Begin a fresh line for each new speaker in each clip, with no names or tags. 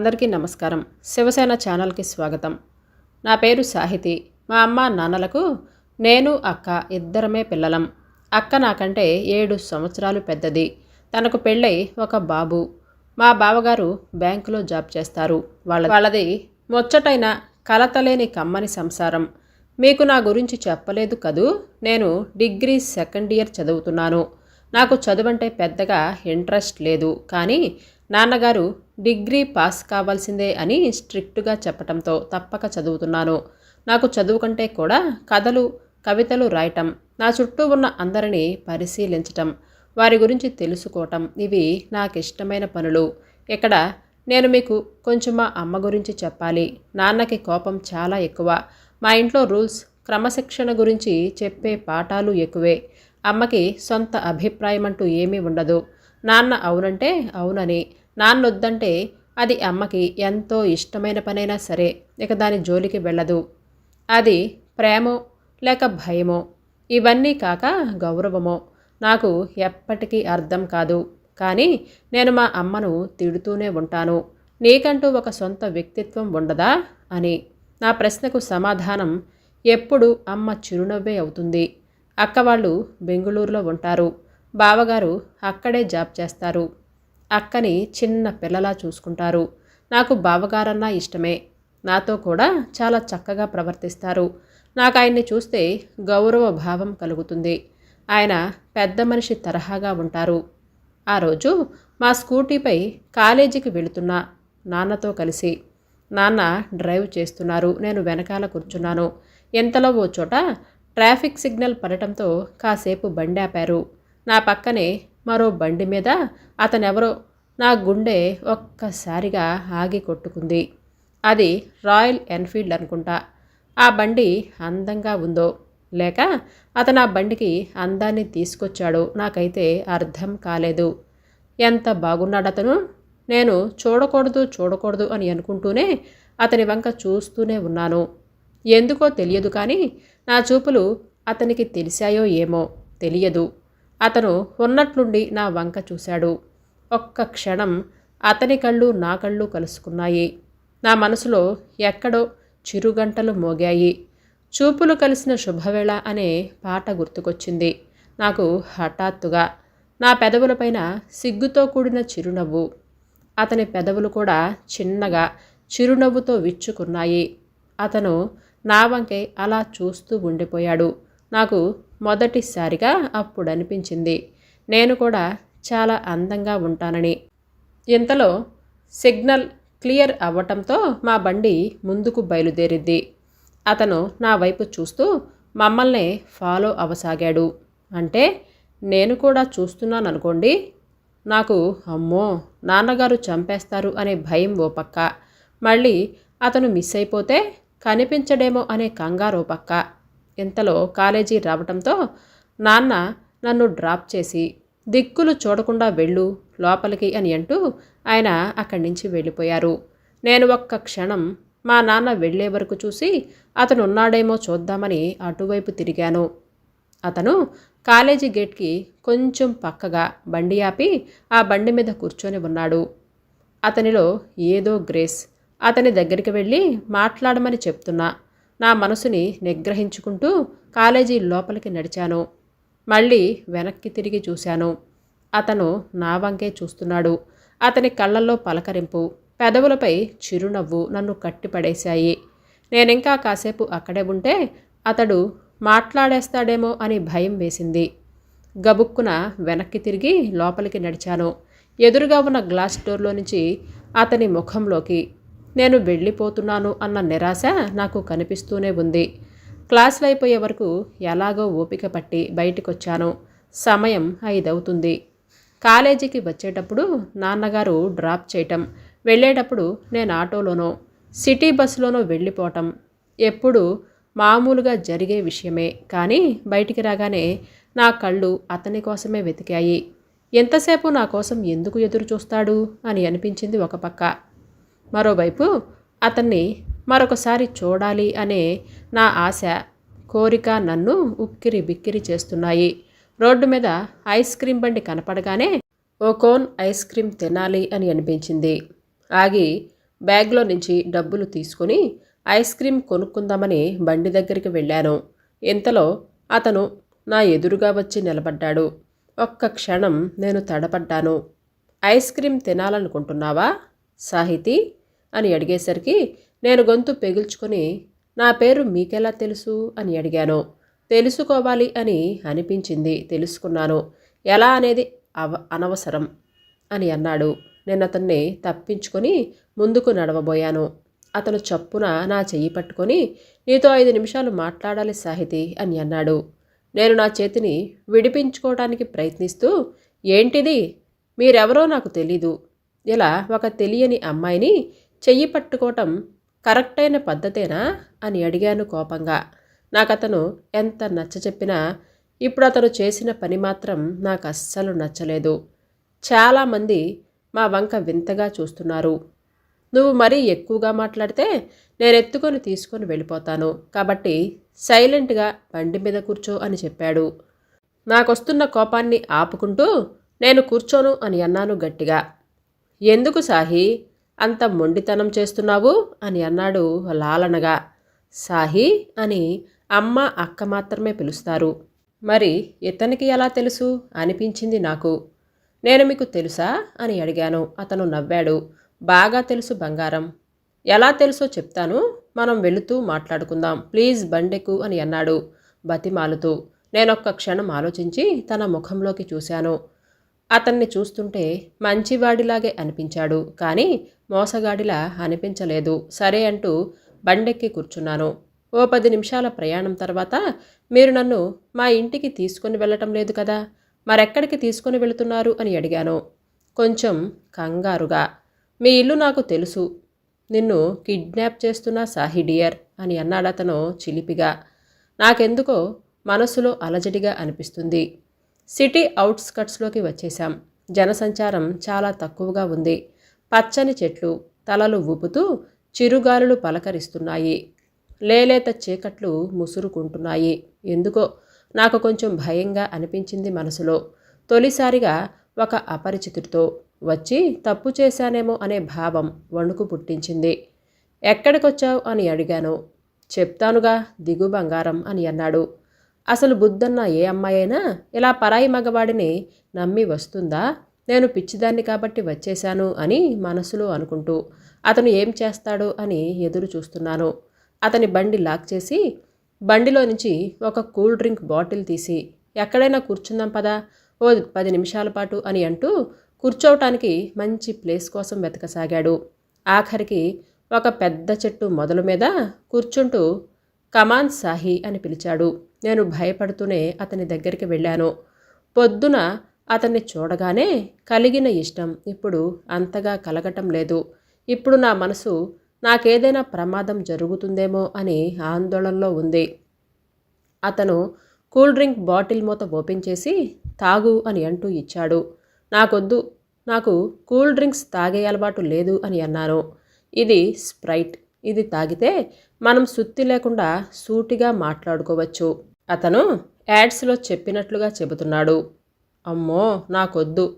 అందరికీ నమస్కారం. శివసేన ఛానల్కి స్వాగతం. నా పేరు సాహితి. మా అమ్మ నాన్నలకు నేను అక్క ఇద్దరమే పిల్లలం. అక్క నాకంటే ఏడు సంవత్సరాలు పెద్దది. తనకు పెళ్ళై ఒక బాబు. మా బావగారు బ్యాంకులో జాబ్ చేస్తారు. వాళ్ళ వాళ్ళది ముచ్చటైన కలతలేని కమ్మని సంసారం. మీకు నా గురించి చెప్పలేదు కదూ? నేను డిగ్రీ సెకండ్ ఇయర్ చదువుతున్నాను. నాకు చదువంటే పెద్దగా ఇంట్రెస్ట్ లేదు. కానీ నాన్నగారు డిగ్రీ పాస్ కావాల్సిందే అని స్ట్రిక్ట్గా చెప్పటంతో తప్పక చదువుతున్నాను. నాకు చదువు కంటే కూడా కథలు కవితలు రాయటం నా చుట్టూ ఉన్న అందరినీ పరిశీలించటం వారి గురించి తెలుసుకోవటం ఇవి నాకు ఇష్టమైన పనులు. ఇక్కడ నేను మీకు కొంచెం మా అమ్మ గురించి చెప్పాలి. నాన్నకి కోపం చాలా ఎక్కువ. మా ఇంట్లో రూల్స్ క్రమశిక్షణ గురించి చెప్పే పాఠాలు ఎక్కువే. అమ్మకి సొంత అభిప్రాయం అంటూ ఏమీ ఉండదు. నాన్న అవునంటే అవునని. నాన్నొద్దంటే అది అమ్మకి ఎంతో ఇష్టమైన పనైనా సరే ఇక దాని జోలికి వెళ్ళదు. అది ప్రేమో లేక భయమో? ఇవన్నీ కాక గౌరవమో? నాకు ఎప్పటికీ అర్థం కాదు. కానీ నేను మా అమ్మను తిడుతూనే ఉంటాను. నీకంటూ ఒక సొంత వ్యక్తిత్వం ఉండదా అని. నా ప్రశ్నకు సమాధానం ఎప్పుడు అమ్మ చిరునవ్వే అవుతుంది. అక్క వాళ్ళు బెంగుళూరులో ఉంటారు. బావగారు అక్కడే జాబ్ చేస్తారు. అక్కని చిన్న పిల్లలా చూసుకుంటారు. నాకు బావగారన్నా ఇష్టమే. నాతో కూడా చాలా చక్కగా ప్రవర్తిస్తారు. నాకు ఆయన్ని చూస్తే గౌరవ భావం కలుగుతుంది. ఆయన పెద్ద మనిషి తరహాగా ఉంటారు. ఆ రోజు మా స్కూటీపై కాలేజీకి వెళుతున్నా నాన్నతో కలిసి. నాన్న డ్రైవ్ చేస్తున్నారు. నేను వెనకాల కూర్చున్నాను. ఎంతలో ఓ చోట ట్రాఫిక్ సిగ్నల్ పడటంతో కాసేపు బండి ఆపారు నా పక్కనే మరో బండి మీద అతనెవరో నా గుండె ఒక్కసారిగా ఆగి కొట్టుకుంది. అది రాయల్ ఎన్ఫీల్డ్ అనుకుంటా. ఆ బండి అందంగా ఉందో లేక అతను ఆ బండికి అందాన్ని తీసుకొచ్చాడో నాకైతే అర్థం కాలేదు. ఎంత బాగున్నాడతను? నేను చూడకూడదు చూడకూడదు అని అనుకుంటూనే అతని వంక చూస్తూనే ఉన్నాను. ఎందుకో తెలియదు కానీ నా చూపులు అతనికి తెలిసాయో ఏమో తెలియదు. అతను ఉన్నట్లుండి నా వంక చూశాడు. ఒక్క క్షణం అతని కళ్ళు నా కళ్ళు కలుసుకున్నాయి. నా మనసులో ఎక్కడో చిరుగంటలు మోగాయి. చూపులు కలిసిన శుభవేళ అనే పాట గుర్తుకొచ్చింది. నాకు హఠాత్తుగా నా పెదవులపైన సిగ్గుతో కూడిన చిరునవ్వు. అతని పెదవులు కూడా చిన్నగా చిరునవ్వుతో విచ్చుకున్నాయి. అతను నా వంకే అలా చూస్తూ ఉండిపోయాడు. నాకు మొదటిసారిగా అప్పుడు అనిపించింది నేను కూడా చాలా అందంగా ఉంటానని. ఇంతలో సిగ్నల్ క్లియర్ అవ్వటంతో మా బండి ముందుకు బయలుదేరిద్ది. అతను నా వైపు చూస్తూ మమ్మల్ని ఫాలో అవసాగాడు. అంటే నేను కూడా చూస్తున్నాను అనుకోండి నాకు అమ్మో నాన్నగారు చంపేస్తారు అనే భయం ఓ పక్క. మళ్ళీ అతను మిస్ అయిపోతే కనిపించడేమో అనే కంగారో పక్క. ఇంతలో కాలేజీ రావటంతో నాన్న నన్ను డ్రాప్ చేసి దిక్కులు చూడకుండా వెళ్ళు లోపలికి అని అంటూ ఆయన అక్కడి నుంచి వెళ్ళిపోయారు. నేను ఒక్క క్షణం మా నాన్న వెళ్ళే వరకు చూసి అతను ఉన్నాడేమో చూద్దామని అటువైపు తిరిగాను. అతను కాలేజీ గేట్కి కొంచెం పక్కగా బండి ఆపి ఆ బండి మీద కూర్చొని ఉన్నాడు. అతనిలో ఏదో గ్రేస్. అతని దగ్గరికి వెళ్ళి మాట్లాడమని చెప్తున్నా. నా మనసుని నిగ్రహించుకుంటూ కాలేజీ లోపలికి నడిచాను. మళ్ళీ వెనక్కి తిరిగి చూశాను. అతను నా వంకే చూస్తున్నాడు. అతని కళ్ళల్లో పలకరింపు పెదవులపై చిరునవ్వు నన్ను కట్టిపడేశాయి. నేనింకా కాసేపు అక్కడే ఉంటే అతడు మాట్లాడేస్తాడేమో అని భయం వేసింది. గబుక్కున వెనక్కి తిరిగి లోపలికి నడిచాను. ఎదురుగా ఉన్న గ్లాస్ డోర్లో నుంచి అతని ముఖంలోకి నేను వెళ్ళిపోతున్నాను అన్న నిరాశ నాకు కనిపిస్తూనే ఉంది. క్లాసులు అయిపోయే వరకు ఎలాగో ఓపిక పట్టి బయటకొచ్చాను. సమయం ఐదవుతుంది. కాలేజీకి వచ్చేటప్పుడు నాన్నగారు డ్రాప్ చేయటం వెళ్ళేటప్పుడు నేను ఆటోలోనో సిటీ బస్సులోనో వెళ్ళిపోవటం. ఎప్పుడు మామూలుగా జరిగే విషయమే కానీ బయటికి రాగానే నా కళ్ళు అతని కోసమే వెతికాయి. ఎంతసేపు నా కోసం ఎందుకు ఎదురు చూస్తాడు అని అనిపించింది ఒక పక్క. మరోవైపు అతన్ని మరొకసారి చూడాలి అనే నా ఆశ కోరిక నన్ను ఉక్కిరి బిక్కిరి చేస్తున్నాయి. రోడ్డు మీద ఐస్ క్రీమ్ బండి కనపడగానే ఓ కోన్ ఐస్ క్రీమ్ తినాలి అని అనిపించింది. ఆగి బ్యాగ్లో నుంచి డబ్బులు తీసుకుని ఐస్ క్రీం కొనుక్కుందామని బండి దగ్గరికి వెళ్ళాను. ఇంతలో అతను నా ఎదురుగా వచ్చి నిలబడ్డాడు. ఒక్క క్షణం నేను తడపడ్డాను. Ice cream తినాలనుకుంటున్నావా? సాహితీ అని అడిగేసరికి నేను గొంతు పెగుల్చుకొని నా పేరు మీకెలా తెలుసు అని అడిగాను. తెలుసుకోవాలి అని అనిపించింది. తెలుసుకున్నాను. ఎలా అనేది అవ అనవసరం అని అన్నాడు. నేను అతన్ని తప్పించుకొని ముందుకు నడవబోయాను. అతను చప్పున నా చెయ్యి పట్టుకొని నీతో ఐదు నిమిషాలు మాట్లాడాలి సాహితి అని అన్నాడు. నేను నా చేతిని విడిపించుకోవడానికి ప్రయత్నిస్తూ ఏంటిది? మీరెవరో నాకు తెలీదు. ఇలా ఒక తెలియని అమ్మాయిని చెయ్యి పట్టుకోవటం కరెక్టైన పద్ధతేనా? అని అడిగాను కోపంగా. నాకు అతను ఎంత నచ్చ చెప్పినా ఇప్పుడు అతను చేసిన పని మాత్రం నాకు అస్సలు నచ్చలేదు చాలామంది మా వంక వింతగా చూస్తున్నారు. నువ్వు మరీ ఎక్కువగా మాట్లాడితే నేను ఎత్తుకొని తీసుకొని వెళ్ళిపోతాను. కాబట్టి సైలెంట్గా బండి మీద కూర్చో అని చెప్పాడు. నాకొస్తున్న కోపాన్ని ఆపుకుంటూ నేను కూర్చోను అని అన్నాను గట్టిగా. ఎందుకు సాహి? అంత మొండితనం చేస్తున్నావు? అని అన్నాడు లాలనగా. సాహి అని అమ్మ అక్క మాత్రమే పిలుస్తారు. మరి ఇతనికి ఎలా తెలుసు? అనిపించింది నాకు. నేను మీకు తెలుసా? అని అడిగాను. అతను నవ్వాడు. బాగా తెలుసు బంగారం. ఎలా తెలుసో చెప్తాను. మనం వెళుతూ మాట్లాడుకుందాం. ప్లీజ్ బండెకు అని అన్నాడు బతిమాలుతూ. నేనొక్క క్షణం ఆలోచించి తన ముఖంలోకి చూశాను. అతన్ని చూస్తుంటే మంచివాడిలాగే అనిపించాడు. కానీ మోసగాడిలా అనిపించలేదు. సరే అంటూ బండెక్కి కూర్చున్నాను. ఓ పది నిమిషాల ప్రయాణం తర్వాత మీరు నన్ను మా ఇంటికి తీసుకొని వెళ్ళటం లేదు కదా? మరెక్కడికి తీసుకొని వెళుతున్నారు అని అడిగాను. కొంచెం కంగారుగా. మీ ఇల్లు నాకు తెలుసు. నిన్ను కిడ్నాప్ చేస్తున్న సాహిడియర్ అని అన్నాడతను చిలిపిగా. నాకెందుకో మనసులో అలజడిగా అనిపిస్తుంది. సిటీ అవుట్స్కట్స్లోకి వచ్చేశాం. జనసంచారం చాలా తక్కువగా ఉంది. పచ్చని చెట్లు తలలు ఊపుతూ చిరుగాలులు పలకరిస్తున్నాయి. లేలేత చీకట్లు ముసురుకుంటున్నాయి. ఎందుకో నాకు కొంచెం భయంగా అనిపించింది మనసులో. తొలిసారిగా ఒక అపరిచితుడితో వచ్చి తప్పు చేశానేమో అనే భావం వణుకు పుట్టించింది. ఎక్కడికొచ్చావు? అని అడిగాను. చెప్తానుగా దిగు బంగారం అని అన్నాడు. అసలు బుద్ధన్న ఏ అమ్మాయైనా ఇలా పరాయి మగవాడిని నమ్మి వస్తుందా? నేను పిచ్చిదాన్ని కాబట్టి వచ్చేశాను అని మనసులో అనుకుంటూ అతను ఏం చేస్తాడు అని ఎదురు చూస్తున్నాను. అతని బండి లాక్ చేసి బండిలో నుంచి ఒక కూల్ డ్రింక్ బాటిల్ తీసి ఎక్కడైనా కూర్చుందాం పదా ఓ పది నిమిషాల పాటు అని అంటూ కూర్చోవటానికి మంచి ప్లేస్ కోసం వెతకసాగాడు. ఆఖరికి ఒక పెద్ద చెట్టు మొదలు మీద కూర్చుంటూ కమాన్ సాహి అని పిలిచాడు. నేను భయపడుతూనే అతని దగ్గరికి వెళ్ళాను. పొద్దున అతన్ని చూడగానే కలిగిన ఇష్టం ఇప్పుడు అంతగా కలగటం లేదు. ఇప్పుడు నా మనసు నాకేదైనా ప్రమాదం జరుగుతుందేమో అని ఆందోళనలో ఉంది. అతను కూల్ డ్రింక్ బాటిల్ మూత ఓపెన్ చేసి తాగు అని అంటూ ఇచ్చాడు. నాకొద్దు నాకు కూల్ డ్రింక్స్ తాగే అలవాటు లేదు అని అన్నాను. ఇది స్ప్రైట్. ఇది తాగితే మనం సుత్తి లేకుండా సూటిగా మాట్లాడుకోవచ్చు. అతను యాడ్స్లో చెప్పినట్లుగా చెబుతున్నాడు. అమ్మో నాకొద్దు.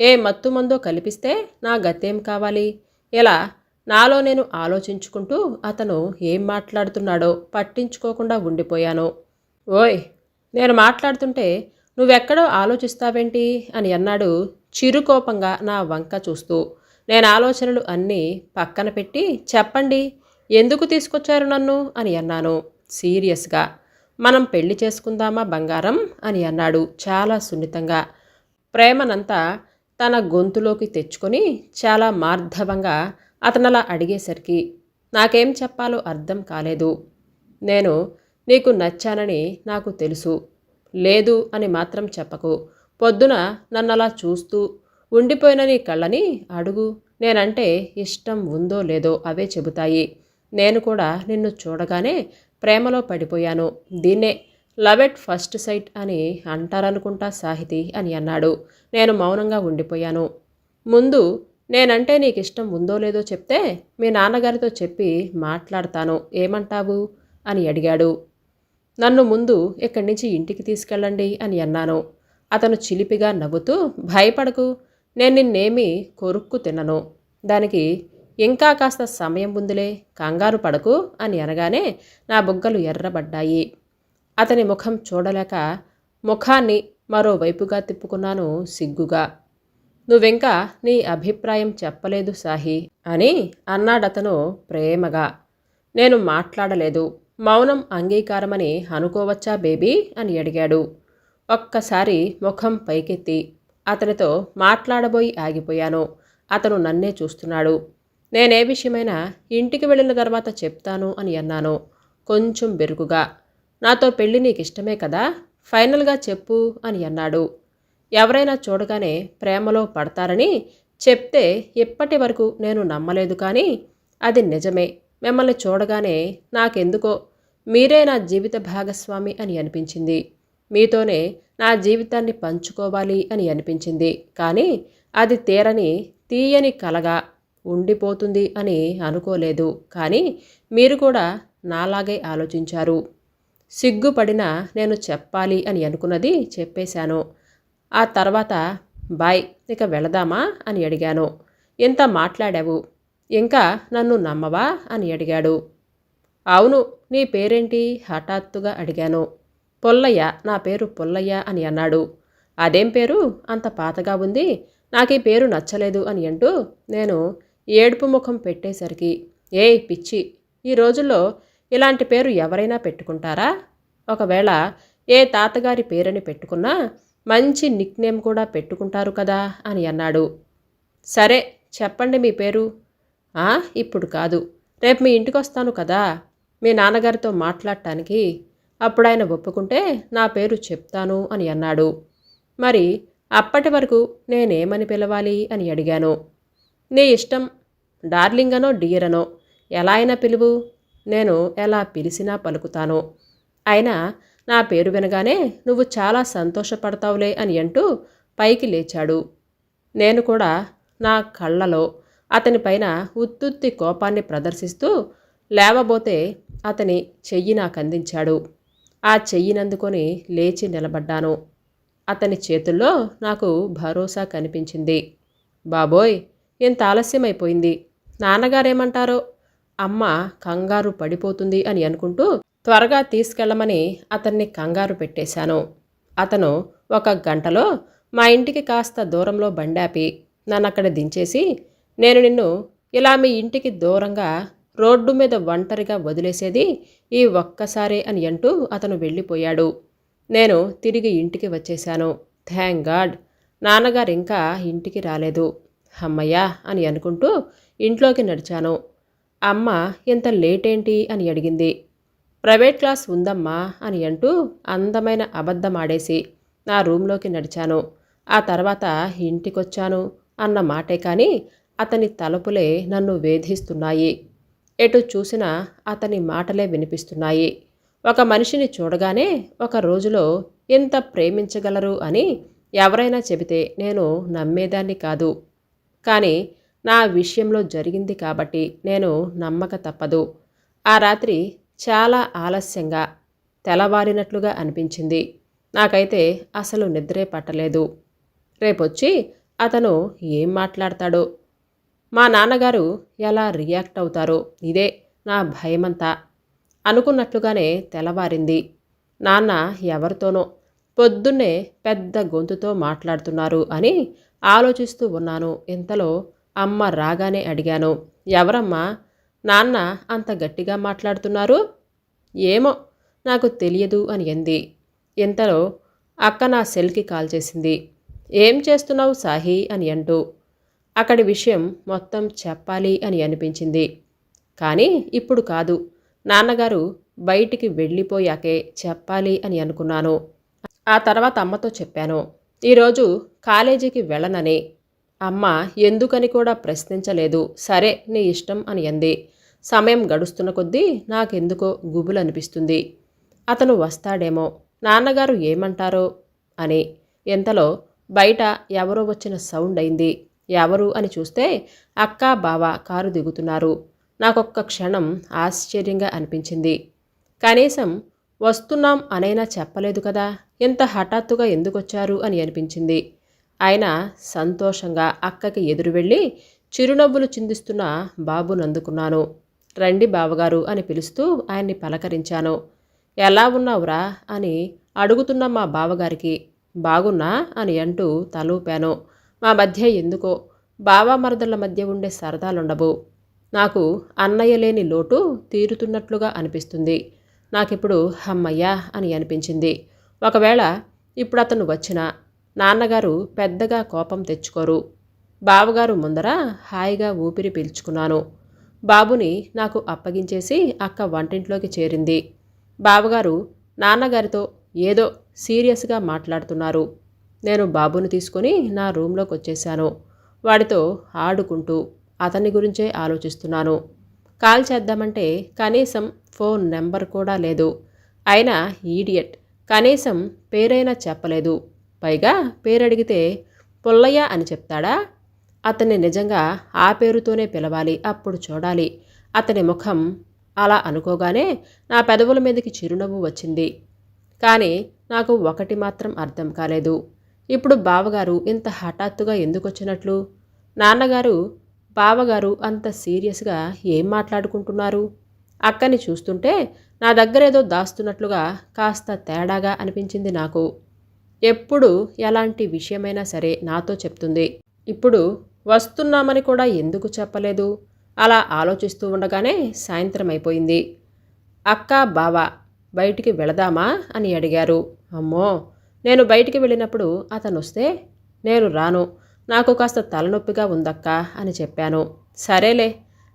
ఏ మత్తు మందో కల్పిస్తే నా గతేం కావాలి? ఇలా నాలో నేను ఆలోచించుకుంటూ అతను ఏం మాట్లాడుతున్నాడో పట్టించుకోకుండా ఉండిపోయాను. ఓయ్ నేను మాట్లాడుతుంటే నువ్వెక్కడో ఆలోచిస్తావేంటి అని అన్నాడు చిరుకోపంగా నా వంక చూస్తూ. నేను ఆలోచనలు అన్నీ పక్కన పెట్టి చెప్పండి ఎందుకు తీసుకొచ్చారు నన్ను? అని అన్నాను. సీరియస్గా. మనం పెళ్ళి చేసుకుందామా బంగారం? అని అన్నాడు చాలా సున్నితంగా. ప్రేమనంతా తన గొంతులోకి తెచ్చుకొని చాలా మార్ధవంగా అతనలా అడిగేసరికి నాకేం చెప్పాలో అర్థం కాలేదు. నేను నీకు నచ్చానని నాకు తెలుసు. లేదు అని మాత్రం చెప్పకు. పొద్దున నన్నలా చూస్తూ ఉండిపోయిన నీ కళ్ళని అడుగు. నేనంటే ఇష్టం ఉందో లేదో అవే చెబుతాయి. నేను కూడా నిన్ను చూడగానే ప్రేమలో పడిపోయాను. దీన్నే లవ్ ఎట్ ఫస్ట్ సైట్ అని అంటారనుకుంటా సాహితి అని అన్నాడు. నేను మౌనంగా ఉండిపోయాను. ముందు నేనంటే నీకు ఇష్టం ఉందో లేదో చెప్తే మీ నాన్నగారితో చెప్పి మాట్లాడతాను. ఏమంటావు? అని అడిగాడు. నన్ను ముందు ఇక్కడి నుంచి ఇంటికి తీసుకెళ్ళండి అని అన్నాను. అతను చిలిపిగా నవ్వుతూ భయపడకు నేను నిన్నేమీ కొరుక్కు తినను. దానికి ఇంకా కాస్త సమయం ఉందిలే కంగారు పడకు అని అనగానే నా బుగ్గలు ఎర్రబడ్డాయి. అతని ముఖం చూడలేక ముఖాన్ని మరోవైపుగా తిప్పుకున్నాను సిగ్గుగా. నువ్వింకా నీ అభిప్రాయం చెప్పలేదు సాహి అని అన్నాడతను ప్రేమగా. నేను మాట్లాడలేదు మౌనం అంగీకారమని అనుకోవచ్చా బేబీ అని అడిగాడు. ఒక్కసారి ముఖం పైకెత్తి అతనితో మాట్లాడబోయి ఆగిపోయాను. అతను నన్నే చూస్తున్నాడు. నేనే విషయమైనా ఇంటికి వెళ్ళిన తర్వాత చెప్తాను అని అన్నాను. కొంచెం బెరుకుగా. నాతో పెళ్ళి నీకు ఇష్టమే కదా? ఫైనల్గా చెప్పు అని అన్నాడు. ఎవరైనా చూడగానే ప్రేమలో పడతారని చెప్తే ఇప్పటి వరకు నేను నమ్మలేదు కానీ అది నిజమే. మిమ్మల్ని చూడగానే నాకెందుకో? మీరే నా జీవిత భాగస్వామి అని అనిపించింది. మీతోనే నా జీవితాన్ని పంచుకోవాలి అని అనిపించింది. కానీ అది తీరని తీయని కలగా ఉండిపోతుంది అని అనుకోలేదు. కానీ మీరు కూడా నాలాగే ఆలోచించారు. సిగ్గుపడిన నేను చెప్పాలి అని అనుకున్నది చెప్పేశాను. ఆ తర్వాత బాయ్ ఇక వెళదామా అని అడిగాను. ఇంత మాట్లాడావు. ఇంకా నన్ను నమ్మవా అని అడిగాడు. అవును నీ పేరేంటి? హఠాత్తుగా అడిగాను. పొల్లయ్య నా పేరు పొల్లయ్య అని అన్నాడు. అదేం పేరు? అంత పాతగా ఉంది. నాకు ఈ పేరు నచ్చలేదు అని అంటూ నేను ఏడుపు ముఖం పెట్టేసరికి ఏయ్ పిచ్చి ఈ రోజుల్లో ఇలాంటి పేరు ఎవరైనా పెట్టుకుంటారా? ఒకవేళ ఏ తాతగారి పేరని పెట్టుకున్నా మంచి నిక్నేమ్ కూడా పెట్టుకుంటారు కదా అని అన్నాడు. సరే చెప్పండి మీ పేరు. "ఆ, ఇప్పుడు కాదు. రేపు మీ ఇంటికి వస్తాను కదా. మీ నాన్నగారితో మాట్లాడటానికి అప్పుడు ఆయన ఒప్పుకుంటే నా పేరు చెప్తాను అని అన్నాడు. మరి అప్పటి వరకు నేనేమని పిలవాలి? అని అడిగాను. నీ ఇష్టం. డార్లింగ్ అనో డియర్ అనో ఎలా అయినా పిలువు. నేను ఎలా పిలిచినా పలుకుతాను. అయినా నా పేరు వినగానే నువ్వు చాలా సంతోషపడతావులే అని అంటూ పైకి లేచాడు. నేను కూడా నా కళ్ళలో అతనిపైన ఉత్తుత్తి కోపాన్ని ప్రదర్శిస్తూ లేవబోతే అతని చెయ్యి నాకు అందించాడు. ఆ చెయ్యినందుకొని లేచి నిలబడ్డాను. అతని చేతుల్లో నాకు భరోసా కనిపించింది. బాబోయ్ ఇంత ఆలస్యమైపోయింది? నాన్నగారేమంటారో? అమ్మ కంగారు పడిపోతుంది అని అనుకుంటూ త్వరగా తీసుకెళ్ళమని అతన్ని కంగారు పెట్టేశాను. అతను ఒక గంటలో మా ఇంటికి కాస్త దూరంలో బండాపి నన్ను అక్కడ దించేసి నేను నిన్ను ఇలా మీ ఇంటికి దూరంగా రోడ్డు మీద ఒంటరిగా వదిలేసేది ఈ ఒక్కసారే అని అంటూ అతను వెళ్ళిపోయాడు. నేను తిరిగి ఇంటికి వచ్చేశాను. థ్యాంక్ గాడ్ నాన్నగారు ఇంకా ఇంటికి రాలేదు. అమ్మయ్యా అని అనుకుంటూ ఇంట్లోకి నడిచాను. అమ్మ ఇంత లేట్ ఏంటి అని అడిగింది. ప్రైవేట్ క్లాస్ ఉందమ్మా అని అంటూ అందమైన అబద్ధమాడేసి నా రూంలోకి నడిచాను. ఆ తర్వాత ఇంటికొచ్చాను అన్న మాటే కానీ అతని తలుపులే నన్ను వేధిస్తున్నాయి. ఎటు చూసినా అతని మాటలే వినిపిస్తున్నాయి. ఒక మనిషిని చూడగానే ఒక రోజులో ఎంత ప్రేమించగలరు అని ఎవరైనా చెబితే నేను నమ్మేదాన్ని కాదు. కానీ నా విషయంలో జరిగింది కాబట్టి నేను నమ్మక తప్పదు. ఆ రాత్రి చాలా ఆలస్యంగా తెల్లవారినట్లుగా అనిపించింది. నాకైతే అసలు నిద్రే పట్టలేదు. రేపొచ్చి అతను ఏం మాట్లాడతాడో? మా నాన్నగారు ఎలా రియాక్ట్ అవుతారో? ఇదే నా భయమంతా. అనుకున్నట్లుగానే తెల్లవారింది. నాన్న ఎవరితోనో పొద్దున్నే పెద్ద గొంతుతో మాట్లాడుతున్నారు అని ఆలోచిస్తూ ఉన్నాను. ఇంతలో అమ్మ రాగానే అడిగాను ఎవరమ్మా? నాన్న అంత గట్టిగా మాట్లాడుతున్నారు? ఏమో నాకు తెలియదు అని అంది. ఇంతలో అక్క నా సెల్కి కాల్ చేసింది. ఏం చేస్తున్నావు సాహి? అని అంటూ అక్కడి విషయం మొత్తం చెప్పాలి అని అనిపించింది. కానీ ఇప్పుడు కాదు. నాన్నగారు బయటికి వెళ్ళిపోయాకే చెప్పాలి అని అనుకున్నాను. ఆ తర్వాత అమ్మతో చెప్పాను ఈరోజు కాలేజీకి వెళ్ళనని. అమ్మ ఎందుకని కూడా ప్రశ్నించలేదు. సరే నీ ఇష్టం అని అంది. సమయం గడుస్తున్న కొద్దీ నాకెందుకో గుబులు అనిపిస్తుంది అతను వస్తాడేమో. నాన్నగారు ఏమంటారో అని. ఎంతలో బయట ఎవరో వచ్చిన సౌండ్ అయింది. ఎవరు అని చూస్తే అక్క బావ కారు దిగుతున్నారు. నాకొక్క క్షణం ఆశ్చర్యంగా అనిపించింది. కనీసం వస్తున్నాం అనైనా చెప్పలేదు కదా. ఇంత హఠాత్తుగా ఎందుకొచ్చారు అని అనిపించింది. ఆయన సంతోషంగా అక్కకి ఎదురు వెళ్ళి చిరునవ్వులు చిందిస్తున్న బాబును అందుకున్నాను. రండి బావగారు అని పిలుస్తూ ఆయన్ని పలకరించాను. ఎలా ఉన్నావురా అని అడుగుతున్న మా బావగారికి బాగున్నా అని అంటూ తలూపాను. మా మధ్య ఎందుకో బావా మరదళ్ళ మధ్య ఉండే సరదాలుండవు. నాకు అన్నయ్య లేని లోటు తీరుతున్నట్లుగా అనిపిస్తుంది. నాకిప్పుడు హమ్మయ్యా అని అనిపించింది. ఒకవేళ ఇప్పుడు అతను వచ్చినా నాన్నగారు పెద్దగా కోపం తెచ్చుకోరు. బావగారు ముందర హాయిగా ఊపిరి పీల్చుకున్నాను. బాబుని నాకు అప్పగించేసి అక్క వంటింట్లోకి చేరింది. బావగారు నాన్నగారితో ఏదో సీరియస్గా మాట్లాడుతున్నారు. నేను బాబుని తీసుకొని నా రూంలోకి వచ్చేసాను వాడితో ఆడుకుంటూ అతని గురించే ఆలోచిస్తున్నాను. కాల్ చేద్దామంటే కనీసం ఫోన్ నెంబర్ కూడా లేదు. అయినా ఈడియట్ కనీసం పేరైనా చెప్పలేదు. పైగా పేరడిగితే పుల్లయ్య అని చెప్తాడా? అతన్ని నిజంగా ఆ పేరుతోనే పిలవాలి అప్పుడు చూడాలి. అతని ముఖం అలా అనుకోగానే నా పెదవుల మీదకి చిరునవ్వు వచ్చింది. కానీ నాకు ఒకటి మాత్రం అర్థం కాలేదు. ఇప్పుడు బావగారు ఇంత హఠాత్తుగా ఎందుకు వచ్చినట్లు? నాన్నగారు బావగారు అంత సీరియస్గా ఏం మాట్లాడుకుంటున్నారు? అక్కని చూస్తుంటే నా దగ్గరేదో దాస్తున్నట్లుగా కాస్త తేడాగా అనిపించింది నాకు. ఎప్పుడు ఎలాంటి విషయమైనా సరే నాతో చెప్తుంది. ఇప్పుడు వస్తున్నామని కూడా ఎందుకు చెప్పలేదు? అలా ఆలోచిస్తూ ఉండగానే సాయంత్రం అయిపోయింది. అక్క బావ బయటికి వెళదామా అని అడిగారు. అమ్మో! నేను బయటికి వెళ్ళినప్పుడు అతను వస్తే నేను రాను. నాకు కాస్త తలనొప్పిగా ఉందక్క అని చెప్పాను. సరేలే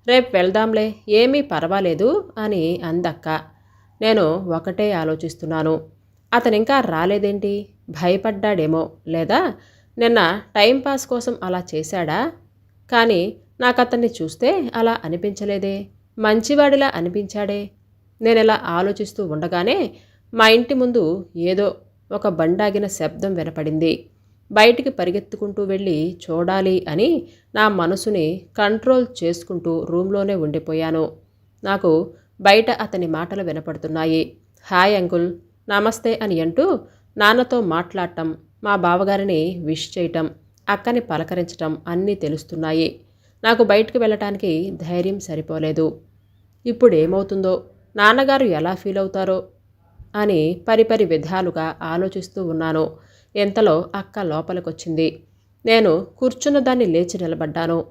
రేపు వెళ్దాంలే ఏమీ పర్వాలేదు అని అందక్క. నేను ఒకటే ఆలోచిస్తున్నాను. అతనింకా ఇంకా రాలేదేంటి? భయపడ్డాడేమో లేదా? నిన్న టైంపాస్ కోసం అలా చేశాడా? కానీ నాకు అతన్ని చూస్తే అలా అనిపించలేదే. మంచివాడిలా అనిపించాడే. నేను ఇలా ఆలోచిస్తూ ఉండగానే మా ఇంటి ముందు ఏదో ఒక బండాగిన శబ్దం వినపడింది. బయటికి పరిగెత్తుకుంటూ వెళ్ళి చూడాలి అని నా మనసుని కంట్రోల్ చేసుకుంటూ రూమ్లోనే ఉండిపోయాను. నాకు బయట అతని మాటలు వినపడుతున్నాయి. హాయ్ అంకుల్ నమస్తే అని అంటూ నాన్నతో మాట్లాడటం మా బావగారిని విష్ చేయటం అక్కని పలకరించటం అన్నీ తెలుస్తున్నాయి. నాకు బయటకు వెళ్ళటానికి ధైర్యం సరిపోలేదు. ఇప్పుడు ఏమవుతుందో నాన్నగారు ఎలా ఫీల్ అవుతారో అని పరిపరి విధాలుగా ఆలోచిస్తూ ఉన్నాను. ఎంతలో అక్క లోపలికొచ్చింది. నేను కూర్చున్న దాన్ని లేచి నిలబడ్డాను.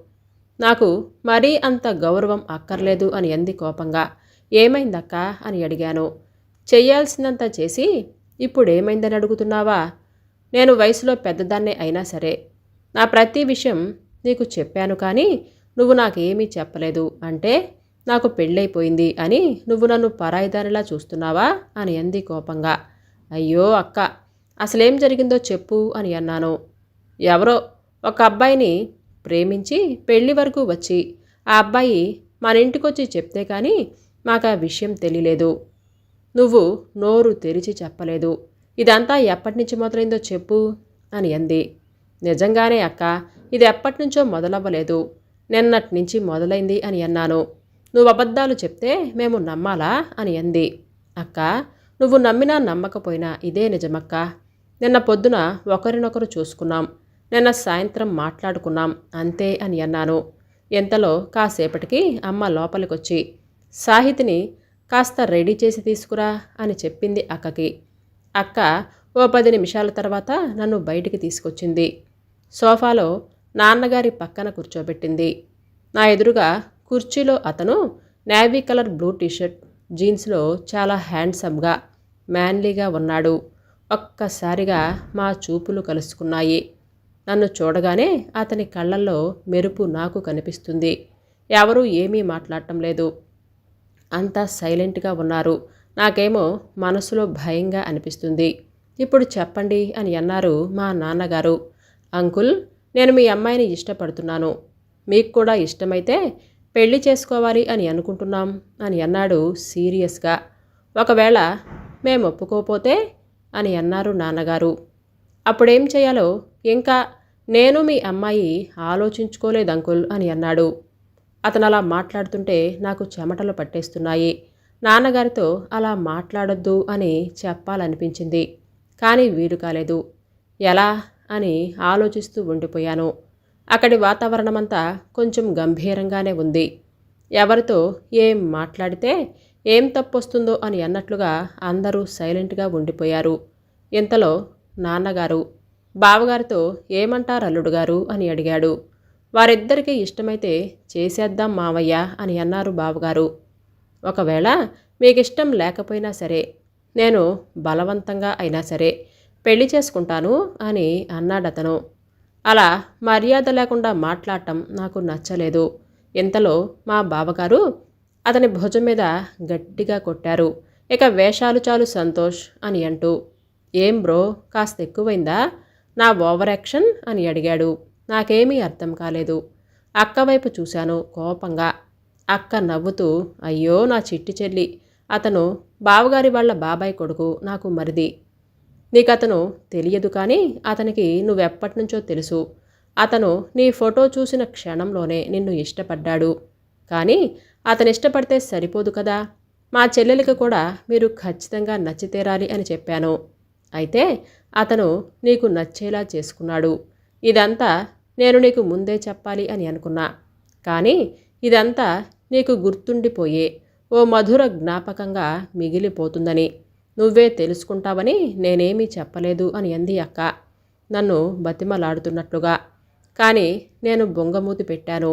నాకు మరీ అంత గౌరవం అక్కర్లేదు అని అంది కోపంగా. ఏమైందక్క? అని అడిగాను. చెయ్యాల్సిందంత చేసి ఇప్పుడు ఏమైందని అడుగుతున్నావా? నేను వయసులో పెద్దదాన్నే అయినా సరే. నా ప్రతి విషయం నీకు చెప్పాను కానీ నువ్వు నాకేమీ చెప్పలేదు. అంటే నాకు పెళ్ళైపోయింది అని నువ్వు నన్ను పరాయిదానిలా చూస్తున్నావా? అని అంది కోపంగా. అయ్యో అక్క అసలేం జరిగిందో చెప్పు అని అన్నాను. ఎవరో ఒక అబ్బాయిని ప్రేమించి పెళ్ళి వరకు వచ్చి ఆ అబ్బాయి మన ఇంటికొచ్చి చెప్తే కానీ మాకు ఆ విషయం తెలియలేదు నువ్వు నోరు తెరిచి చెప్పలేదు. ఇదంతా ఎప్పటి నుంచి మొదలైందో చెప్పు అని అంది. నిజంగానే అక్క ఇది ఎప్పటి నుంచో మొదలవ్వలేదు. నిన్నటి నుంచి మొదలైంది అని అన్నాను. నువ్వు అబద్ధాలు చెప్తే మేము నమ్మాలా అని అంది. అక్క నువ్వు నమ్మినా నమ్మకపోయినా ఇదే నిజమక్క. నిన్న పొద్దున ఒకరినొకరు చూసుకున్నాం. నిన్న సాయంత్రం మాట్లాడుకున్నాం. అంతే అని అన్నాను. ఎంతలో కాసేపటికి అమ్మ లోపలికొచ్చి సాహితిని కాస్త రెడీ చేసి తీసుకురా అని చెప్పింది అక్కకి. అక్క ఓ పది నిమిషాల తర్వాత నన్ను బయటికి తీసుకొచ్చింది. సోఫాలో నాన్నగారి పక్కన కూర్చోబెట్టింది. నా ఎదురుగా కుర్చీలో అతను నేవీ కలర్ బ్లూ టీషర్ట్ జీన్స్లో చాలా హ్యాండ్సమ్గా మ్యాన్లీగా ఉన్నాడు. ఒక్కసారిగా మా చూపులు కలుసుకున్నాయి. నన్ను చూడగానే అతని కళ్ళల్లో మెరుపు నాకు కనిపిస్తుంది. ఎవరూ ఏమీ మాట్లాడటం లేదు. అంతా సైలెంట్గా ఉన్నారు. నాకేమో మనసులో భయంగా అనిపిస్తుంది. ఇప్పుడు చెప్పండి అని అన్నారు మా నాన్నగారు. అంకుల్ నేను మీ అమ్మాయిని ఇష్టపడుతున్నాను. మీకు కూడా ఇష్టమైతే పెళ్ళి చేసుకోవాలి అని అనుకుంటున్నాం అని అన్నాడు సీరియస్గా. ఒకవేళ మేము ఒప్పుకోపోతే అని అన్నారు నాన్నగారు. అప్పుడేం చేయాలో ఇంకా నేను మీ అమ్మాయి ఆలోచించుకోలేదు అంకుల్ అని అన్నాడు. అతను అలా మాట్లాడుతుంటే నాకు చెమటలు పట్టేస్తున్నాయి. నాన్నగారితో అలా మాట్లాడొద్దు అని చెప్పాలనిపించింది. కానీ వీలు కాలేదు. ఎలా అని ఆలోచిస్తూ ఉండిపోయాను. అక్కడి వాతావరణమంతా కొంచెం గంభీరంగానే ఉంది. ఎవరితో ఏం మాట్లాడితే ఏం తప్పొస్తుందో అని అన్నట్లుగా అందరూ సైలెంట్గా ఉండిపోయారు. ఇంతలో నాన్నగారు బావగారితో ఏమంటారు అల్లుడు గారు అని అడిగాడు. వారిద్దరికీ ఇష్టమైతే చేసేద్దాం మావయ్య అని అన్నారు బావగారు. ఒకవేళ మీకు ఇష్టం లేకపోయినా సరే నేను బలవంతంగా అయినా సరే పెళ్ళి చేసుకుంటాను అని అన్నాడతను. అలా మర్యాద లేకుండా మాట్లాడటం నాకు నచ్చలేదు. ఇంతలో మా బావగారు అతని భుజం మీద గట్టిగా కొట్టారు. ఇక వేషాలు చాలు సంతోష్ అని అంటూ ఏం బ్రో కాస్త ఎక్కువైందా? నా ఓవర్ యాక్షన్? అని అడిగాడు. నాకేమీ అర్థం కాలేదు. అక్క వైపు చూశాను కోపంగా. అక్క నవ్వుతూ అయ్యో నా చిట్టి చెల్లి. అతను బావగారి వాళ్ళ బాబాయ్ కొడుకు నాకు మరిది. నీకతను తెలియదు కానీ అతనికి నువ్వెప్పటినుంచో తెలుసు. అతను నీ ఫోటో చూసిన క్షణంలోనే నిన్ను ఇష్టపడ్డాడు. కానీ అతను ఇష్టపడితే సరిపోదు కదా. మా చెల్లెలికి కూడా మీరు ఖచ్చితంగా నచ్చితేరాలి అని చెప్పాను. అయితే అతను నీకు నచ్చేలా చేసుకున్నాడు. ఇదంతా నేను నీకు ముందే చెప్పాలి అని అనుకున్నా. కానీ ఇదంతా నీకు గుర్తుండిపోయే ఓ మధుర జ్ఞాపకంగా మిగిలిపోతుందని నువ్వే తెలుసుకుంటావని నేనేమీ చెప్పలేదు అని అంది అక్క. నన్ను బతిమలాడుతున్నట్లుగా. కానీ నేను బొంగమూతి పెట్టాను.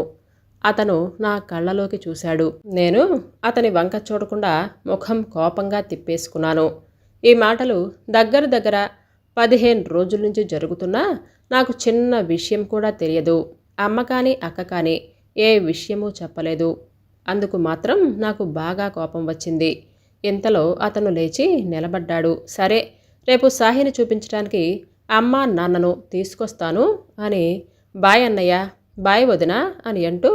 అతను నా కళ్ళలోకి చూశాడు. నేను అతని వంక చూడకుండా ముఖం కోపంగా తిప్పేసుకున్నాను. ఈ మాటలు దగ్గర దగ్గర పదిహేను రోజుల నుంచి జరుగుతున్నా నాకు చిన్న విషయం కూడా తెలియదు. అమ్మ కానీ అక్క కానీ ఏ విషయమూ చెప్పలేదు. అందుకు మాత్రం నాకు బాగా కోపం వచ్చింది. ఇంతలో అతను లేచి నిలబడ్డాడు. సరే రేపు సాహిని చూపించడానికి అమ్మ నాన్నను తీసుకొస్తాను అని బాయ్ అన్నయ్య బాయ్ వదినా అని అంటూ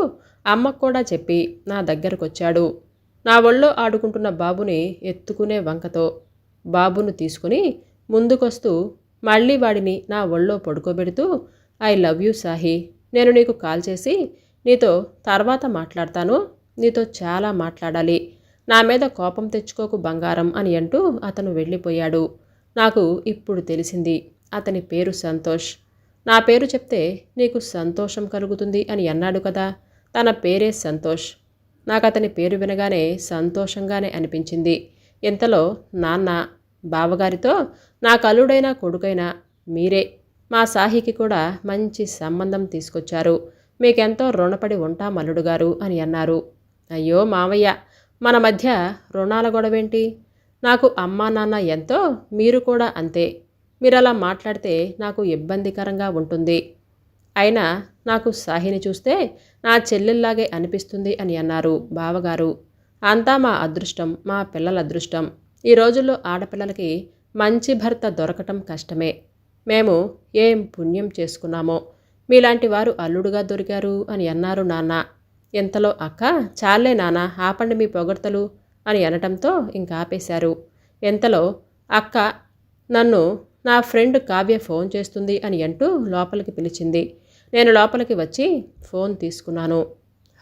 అమ్మకు కూడా చెప్పి నా దగ్గరకొచ్చాడు. నా ఒళ్ళో ఆడుకుంటున్న బాబుని ఎత్తుకునే వంకతో బాబును తీసుకుని ముందుకొస్తూ మళ్ళీ వాడిని నా ఒళ్ళో పడుకోబెడుతూ ఐ లవ్ యూ సాహి నేను నీకు కాల్ చేసి నీతో తర్వాత మాట్లాడతాను నీతో చాలా మాట్లాడాలి నా మీద కోపం తెచ్చుకోకు బంగారం అని అంటూ అతను వెళ్ళిపోయాడు. నాకు ఇప్పుడు తెలిసింది అతని పేరు సంతోష్. నా పేరు చెప్తే నీకు సంతోషం కలుగుతుంది అని అన్నాడు కదా. తన పేరే సంతోష్. నాకు అతని పేరు వినగానే సంతోషంగానే అనిపించింది. ఇంతలో నాన్న బావగారితో నా కలుడైనా కొడుకైనా మీరే. మా సాహికి కూడా మంచి సంబంధం తీసుకొచ్చారు. మీకెంతో రుణపడి ఉంటా మల్లుడు గారు అని అన్నారు. అయ్యో మావయ్య మన మధ్య రుణాల గొడవేంటి? నాకు అమ్మా నాన్న ఎంతో మీరు కూడా అంతే. మీరు అలా మాట్లాడితే నాకు ఇబ్బందికరంగా ఉంటుంది. అయినా నాకు సాహిని చూస్తే నా చెల్లెల్లాగే అనిపిస్తుంది అని అన్నారు బావగారు. అంతా మా అదృష్టం మా పిల్లల అదృష్టం. ఈ రోజుల్లో ఆడపిల్లలకి మంచి భర్త దొరకటం కష్టమే. మేము ఏం పుణ్యం చేసుకున్నామో? మీలాంటి వారు అల్లుడుగా దొరికారు అని అన్నారు నాన్న. ఇంతలో అక్క చాలే నాన్న ఆపండి మీ పొగడ్తలు అని అనటంతో ఇంకా ఆపేశారు ఎంతలో అక్క నన్ను నా ఫ్రెండ్ కావ్య ఫోన్ చేస్తుంది అని అంటూ లోపలికి పిలిచింది. నేను లోపలికి వచ్చి ఫోన్ తీసుకున్నాను.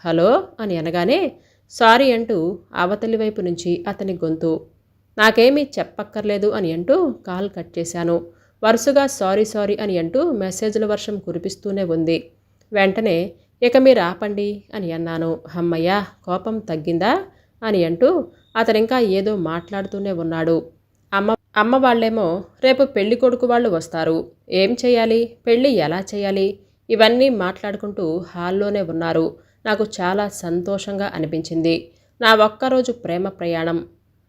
హలో అని అనగానే సారీ అంటూ అవతలి వైపు నుంచి అతని గొంతు. నాకేమీ చెప్పక్కర్లేదు అని అంటూ కాల్ కట్ చేశాను. వరుసగా సారీ సారీ అని అంటూ మెసేజ్ల వర్షం కురిపిస్తూనే ఉంది. వెంటనే ఇక మీరు ఆపండి అని అన్నాను. అమ్మయ్య కోపం తగ్గిందా అని అంటూ అతనింకా ఇంకా ఏదో మాట్లాడుతూనే ఉన్నాడు. అమ్మ వాళ్ళేమో రేపు పెళ్ళి కొడుకు వాళ్ళు వస్తారు. ఏం చేయాలి? పెళ్ళి ఎలా చేయాలి? ఇవన్నీ మాట్లాడుకుంటూ హాల్లోనే ఉన్నారు. నాకు చాలా సంతోషంగా అనిపించింది. నా ఒక్కరోజు ప్రేమ ప్రయాణం.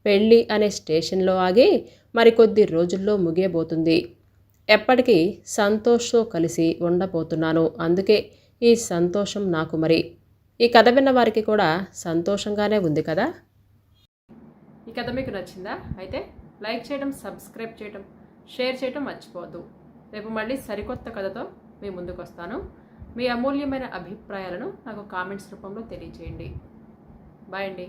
పెళ్ళి అనే స్టేషన్లో ఆగి మరికొద్ది రోజుల్లో ముగియబోతుంది. ఎప్పటికీ సంతోష్తో కలిసి ఉండబోతున్నాను. అందుకే ఈ సంతోషం నాకు మరి. ఈ కథ విన్న వారికి కూడా సంతోషంగానే ఉంది కదా? ఈ కథ మీకు నచ్చిందా? అయితే లైక్ చేయడం సబ్స్క్రైబ్ చేయడం షేర్ చేయడం మర్చిపోవద్దు. రేపు మళ్ళీ సరికొత్త కథతో మీ ముందుకు వస్తాను మీ అమూల్యమైన అభిప్రాయాలను నాకు కామెంట్స్ రూపంలో తెలియజేయండి బాయ్ అండి.